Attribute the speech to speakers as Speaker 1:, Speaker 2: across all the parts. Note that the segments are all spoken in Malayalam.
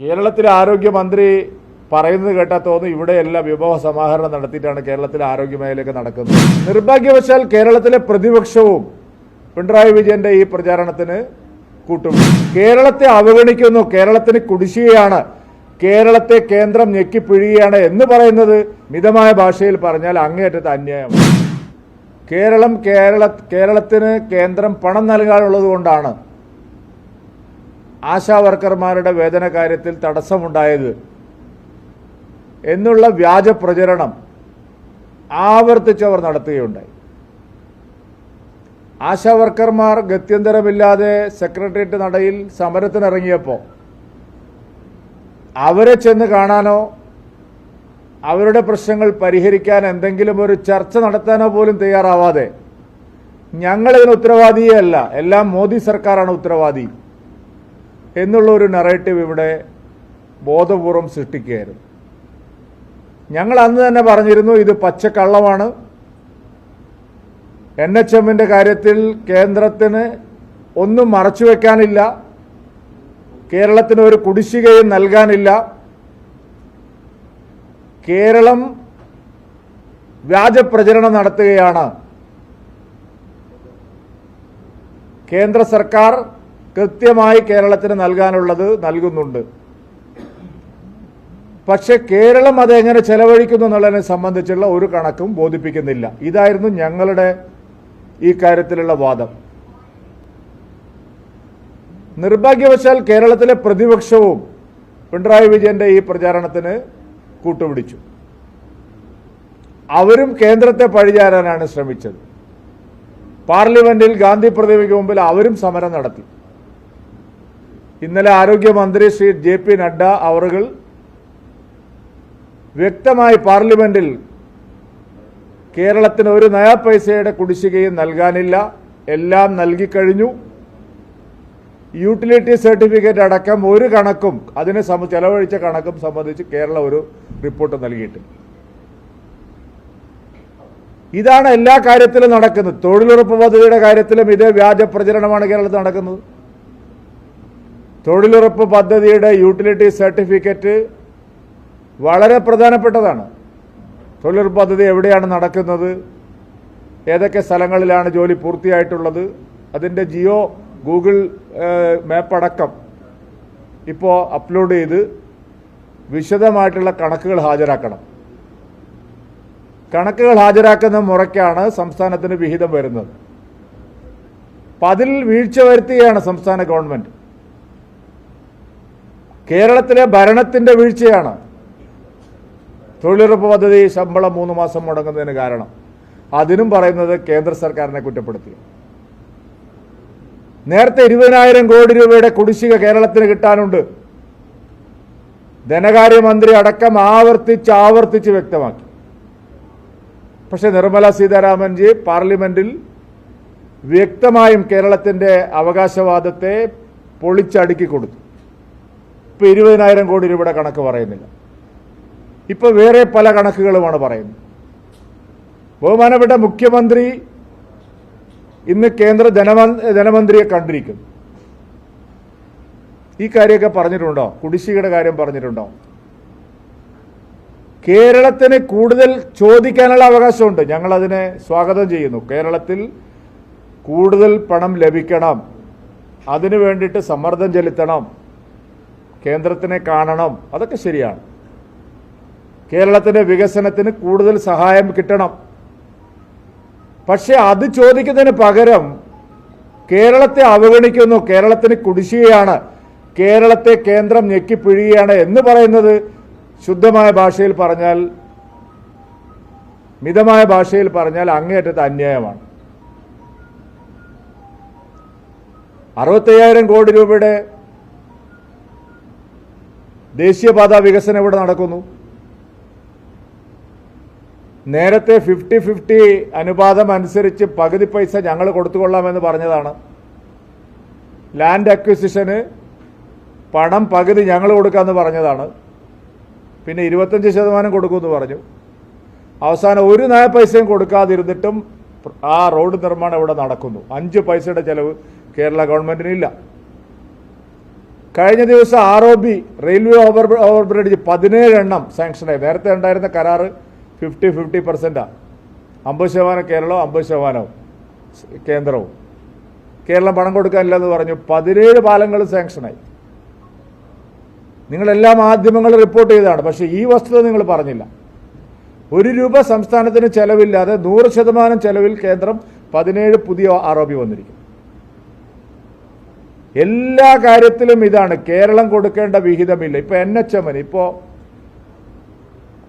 Speaker 1: കേരളത്തിലെ ആരോഗ്യമന്ത്രി പറയുന്നത് കേട്ടാൽ തോന്നുന്നു ഇവിടെയെല്ലാം വിഭവ സമാഹരണം നടത്തിയിട്ടാണ് കേരളത്തിലെ ആരോഗ്യ മേഖലയൊക്കെ നടക്കുന്നത്. നിർഭാഗ്യവശാൽ കേരളത്തിലെ പ്രതിപക്ഷവും പിണറായി വിജയന്റെ ഈ പ്രചാരണത്തിന് കൂട്ടും. കേരളത്തെ അവഗണിക്കുന്നു കേരളത്തിന് കുടിശ്ശികയാണ് കേരളത്തെ കേന്ദ്രം ഞെക്കിപ്പിഴിയുകയാണ് എന്ന് പറയുന്നത് മിതമായ ഭാഷയിൽ പറഞ്ഞാൽ അങ്ങേയറ്റത്തെ അന്യായമാണ്. കേരളം കേരള കേരളത്തിന് കേന്ദ്രം പണം നൽകാനുള്ളത് കൊണ്ടാണ് ആശാ വർക്കർമാരുടെ വേതന കാര്യത്തിൽ തടസ്സമുണ്ടായത് എന്നുള്ള വ്യാജ പ്രചരണം ആവർത്തിച്ചവർ നടത്തുകയുണ്ടായി. ആശാ വർക്കർമാർ ഗത്യന്തരമില്ലാതെ സെക്രട്ടേറിയറ്റ് നടയിൽ സമരത്തിനിറങ്ങിയപ്പോൾ അവരെ ചെന്ന് കാണാനോ അവരുടെ പ്രശ്നങ്ങൾ പരിഹരിക്കാൻ എന്തെങ്കിലും ഒരു ചർച്ച നടത്താനോ പോലും തയ്യാറാവാതെ ഞങ്ങളിതിന് ഉത്തരവാദിയല്ല എല്ലാം മോദി സർക്കാരാണ് ഉത്തരവാദി. എന്നുള്ള ഒരു നറേറ്റീവ് ഇവിടെ ബോധപൂർവം സൃഷ്ടിക്കുകയായിരുന്നു. ഞങ്ങൾ അന്ന് തന്നെ പറഞ്ഞിരുന്നു ഇത് പച്ചക്കള്ളമാണ്. എൻ എച്ച് എമ്മിന്റെ കാര്യത്തിൽ കേന്ദ്രത്തിന് ഒന്നും മറച്ചു വയ്ക്കാനില്ല കേരളത്തിന് ഒരു കുടിശ്ശികയും നൽകാനില്ല. കേരളം വ്യാജപ്രചരണം നടത്തുകയാണ്. കേന്ദ്ര സർക്കാർ കൃത്യമായി കേരളത്തിന് നൽകാനുള്ളത് നൽകുന്നുണ്ട്. പക്ഷെ കേരളം അതെങ്ങനെ ചെലവഴിക്കുന്നു എന്നുള്ളതിനെ സംബന്ധിച്ചുള്ള ഒരു കണക്കും ബോധിപ്പിക്കുന്നില്ല. ഇതായിരുന്നു ഞങ്ങളുടെ ഈ കാര്യത്തിലുള്ള വാദം. നിർഭാഗ്യവശാൽ കേരളത്തിലെ പ്രതിപക്ഷവും പിണറായി വിജയന്റെ ഈ പ്രചാരണത്തിന് കൂട്ടുപിടിച്ചു. അവരും കേന്ദ്രത്തെ പഴിചാരാനാണ് ശ്രമിച്ചത്. പാർലമെന്റിൽ ഗാന്ധി പ്രതിമയ്ക്ക് മുമ്പിൽ അവരും സമരം നടത്തി. ഇന്നലെ ആരോഗ്യമന്ത്രി ശ്രീ ജെ പി നഡ്ഡ അവറുകൾ വ്യക്തമായി പാർലമെന്റിൽ കേരളത്തിന് ഒരു നയാ പൈസയുടെ കുടിശ്ശികയും നൽകാനില്ല. എല്ലാം നൽകിക്കഴിഞ്ഞു യൂട്ടിലിറ്റി സർട്ടിഫിക്കറ്റ് അടക്കം ഒരു കണക്കും അതിനെ സമ ചെലവഴിച്ച കണക്കും സംബന്ധിച്ച് കേരളം ഒരു റിപ്പോർട്ട് നൽകിയിട്ടുണ്ട് ഇതാണ് എല്ലാ കാര്യത്തിലും നടക്കുന്നത്. തൊഴിലുറപ്പ് പദ്ധതിയുടെ കാര്യത്തിലും ഇതേ വ്യാജ പ്രചരണമാണ് കേരളത്തിൽ നടക്കുന്നത്. തൊഴിലുറപ്പ് പദ്ധതിയുടെ യൂട്ടിലിറ്റി സർട്ടിഫിക്കറ്റ് വളരെ പ്രധാനപ്പെട്ടതാണ്. തൊഴിലുറപ്പ് പദ്ധതി എവിടെയാണ് നടക്കുന്നത്? ഏതൊക്കെ സ്ഥലങ്ങളിലാണ് ജോലി പൂർത്തിയായിട്ടുള്ളത്? അതിന്റെ ജിയോ ഗൂഗിൾ മാപ്പടക്കം ഇപ്പോൾ അപ്ലോഡ് ചെയ്ത് വിശദമായിട്ടുള്ള കണക്കുകൾ ഹാജരാക്കണം. കണക്കുകൾ ഹാജരാക്കുന്ന മുറയ്ക്കാണ് സംസ്ഥാനത്തിന് വിഹിതം വരുന്നത്. അപ്പം അതിൽ വീഴ്ച വരുത്തുകയാണ് സംസ്ഥാന ഗവൺമെന്റ്. കേരളത്തിലെ ഭരണത്തിന്റെ വീഴ്ചയാണ്. തൊഴിലുറപ്പ് പദ്ധതി ശമ്പളം മൂന്ന് മാസം മുടങ്ങുന്നതിന് കാരണം. അതിനും പറയുന്നത് കേന്ദ്ര സർക്കാരിനെ കുറ്റപ്പെടുത്തി. നേരത്തെ ഇരുപതിനായിരം കോടി രൂപയുടെ കുടിശ്ശിക കേരളത്തിന് കിട്ടാനുണ്ട്. ധനകാര്യമന്ത്രി അടക്കം ആവർത്തിച്ച് ആവർത്തിച്ച് വ്യക്തമാക്കി. പക്ഷെ നിർമ്മല സീതാരാമൻജി പാർലമെന്റിൽ വ്യക്തമായും കേരളത്തിന്റെ അവകാശവാദത്തെ പൊളിച്ചടുക്കി കൊടുത്തു. ഇപ്പൊ ഇരുപതിനായിരം കോടി രൂപയുടെ കണക്ക് പറയുന്നില്ല. ഇപ്പോൾ വേറെ പല കണക്കുകളുമാണ് പറയുന്നത്. ബഹുമാനപ്പെട്ട മുഖ്യമന്ത്രി ഇന്ന് കേന്ദ്ര ധനമന്ത്രി ധനമന്ത്രിയെ കണ്ടിരിക്കുന്നു. ഈ കാര്യമൊക്കെ പറഞ്ഞിട്ടുണ്ടോ? കുടിശ്ശികയുടെ കാര്യം പറഞ്ഞിട്ടുണ്ടോ? കേരളത്തിന് കൂടുതൽ ചോദിക്കാനുള്ള അവകാശമുണ്ട്. ഞങ്ങൾ അതിനെ സ്വാഗതം ചെയ്യുന്നു. കേരളത്തിൽ കൂടുതൽ പണം ലഭിക്കണം. അതിനു വേണ്ടിയിട്ട് സമ്മർദ്ദം ചെലുത്തണം. കേന്ദ്രത്തിനെ കാണണം. അതൊക്കെ ശരിയാണ്. കേരളത്തിന്റെ വികസനത്തിന് കൂടുതൽ സഹായം കിട്ടണം. പക്ഷെ അത് ചോദിക്കുന്നതിന് പകരം കേരളത്തെ അവഗണിക്കുന്നു. കേരളത്തിന് കുടിശ്ശികയാണ്. കേരളത്തെ കേന്ദ്രം ഞെക്കിപ്പിഴിയുകയാണ് എന്ന് പറയുന്നത് ശുദ്ധമായ ഭാഷയിൽ പറഞ്ഞാൽ മിതമായ ഭാഷയിൽ പറഞ്ഞാൽ അങ്ങേയറ്റത്തെ അന്യായമാണ്. അറുപത്തയ്യായിരം കോടി രൂപയുടെ ദേശീയപാത വികസനം ഇവിടെ നടക്കുന്നു? നേരത്തെ ഫിഫ്റ്റി ഫിഫ്റ്റി അനുപാതം അനുസരിച്ച് പകുതി പൈസ ഞങ്ങൾ കൊടുത്തുകൊള്ളാമെന്ന് പറഞ്ഞതാണ്. ലാൻഡ് അക്വിസിഷന് പണം പകുതി ഞങ്ങൾ കൊടുക്കാമെന്ന് പറഞ്ഞതാണ്. പിന്നെ ഇരുപത്തഞ്ച് ശതമാനം കൊടുക്കുമെന്ന് പറഞ്ഞു. അവസാനം ഒരു നയ പൈസയും കൊടുക്കാതിരുന്നിട്ടും ആ റോഡ് നിർമ്മാണം ഇവിടെ നടക്കുന്നു. അഞ്ച് പൈസയുടെ ചിലവ് കേരള ഗവൺമെന്റിനില്ല. കഴിഞ്ഞ ദിവസം R O B railway over over bridge പതിനേഴ് എണ്ണം സാങ്ഷനായി നേരത്തെ ഉണ്ടായിരുന്ന കരാറ് ഫിഫ്റ്റി ഫിഫ്റ്റി പെർസെന്റാണ് അമ്പത് ശതമാനം കേരളവും അമ്പത് ശതമാനവും കേന്ദ്രവും. കേരളം പണം കൊടുക്കാനില്ലെന്ന് പറഞ്ഞു. പതിനേഴ് പാലങ്ങൾ സാങ്ഷനായി നിങ്ങൾ എല്ലാ മാധ്യമങ്ങളും റിപ്പോർട്ട് ചെയ്തതാണ്. പക്ഷേ ഈ വസ്തുത നിങ്ങൾ പറഞ്ഞില്ല. ഒരു രൂപ സംസ്ഥാനത്തിന് ചെലവില്ലാതെ നൂറ് ശതമാനം ചെലവിൽ കേന്ദ്രം പതിനേഴ് പുതിയ ആരോപി വന്നിരിക്കും എല്ലാ കാര്യത്തിലും ഇതാണ്. കേരളം കൊടുക്കേണ്ട വിഹിതമില്ല. ഇപ്പൊ എൻ എച്ച് എമ്മിന് ഇപ്പോ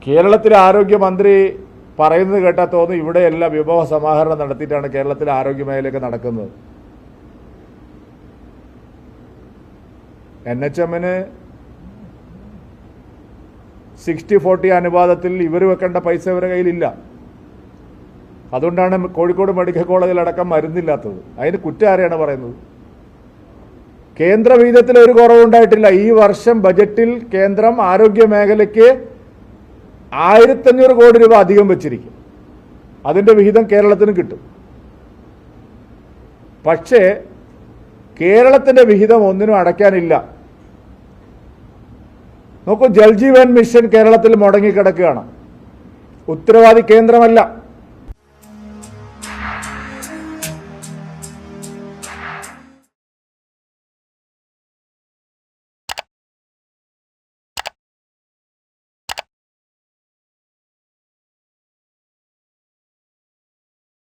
Speaker 1: കേരളത്തിലെ ആരോഗ്യമന്ത്രി പറയുന്നത് കേട്ടാൽ തോന്നുന്നു ഇവിടെയെല്ലാം വിഭവ സമാഹരണം നടത്തിയിട്ടാണ് കേരളത്തിലെ ആരോഗ്യ മേഖലയൊക്കെ നടക്കുന്നത്. എൻ എച്ച് എമ്മിന് സിക്സ്റ്റി ഫോർട്ടി അനുപാതത്തിൽ ഇവർ വെക്കേണ്ട പൈസ ഇവരുടെ കയ്യിലില്ല. അതുകൊണ്ടാണ് കോഴിക്കോട് മെഡിക്കൽ കോളേജിലടക്കം മരുന്നില്ലാത്തത്. അതിന് കുറ്റം ആരെയാണ് പറയുന്നത്? കേന്ദ്ര വിഹിതത്തിൽ ഒരു കുറവുണ്ടായിട്ടില്ല. ഈ വർഷം ബജറ്റിൽ കേന്ദ്രം ആരോഗ്യ മേഖലയ്ക്ക് ആയിരത്തഞ്ഞൂറ് കോടി രൂപ അധികം വെച്ചിരിക്കും. അതിന്റെ വിഹിതം കേരളത്തിന് കിട്ടും. പക്ഷേ കേരളത്തിന്റെ വിഹിതം ഒന്നിനും അടയ്ക്കാനില്ല. നോക്കൂ ജൽജീവൻ മിഷൻ കേരളത്തിൽ മുടങ്ങിക്കിടക്കുകയാണ്. ഉത്തരവാദി കേന്ദ്രമല്ല.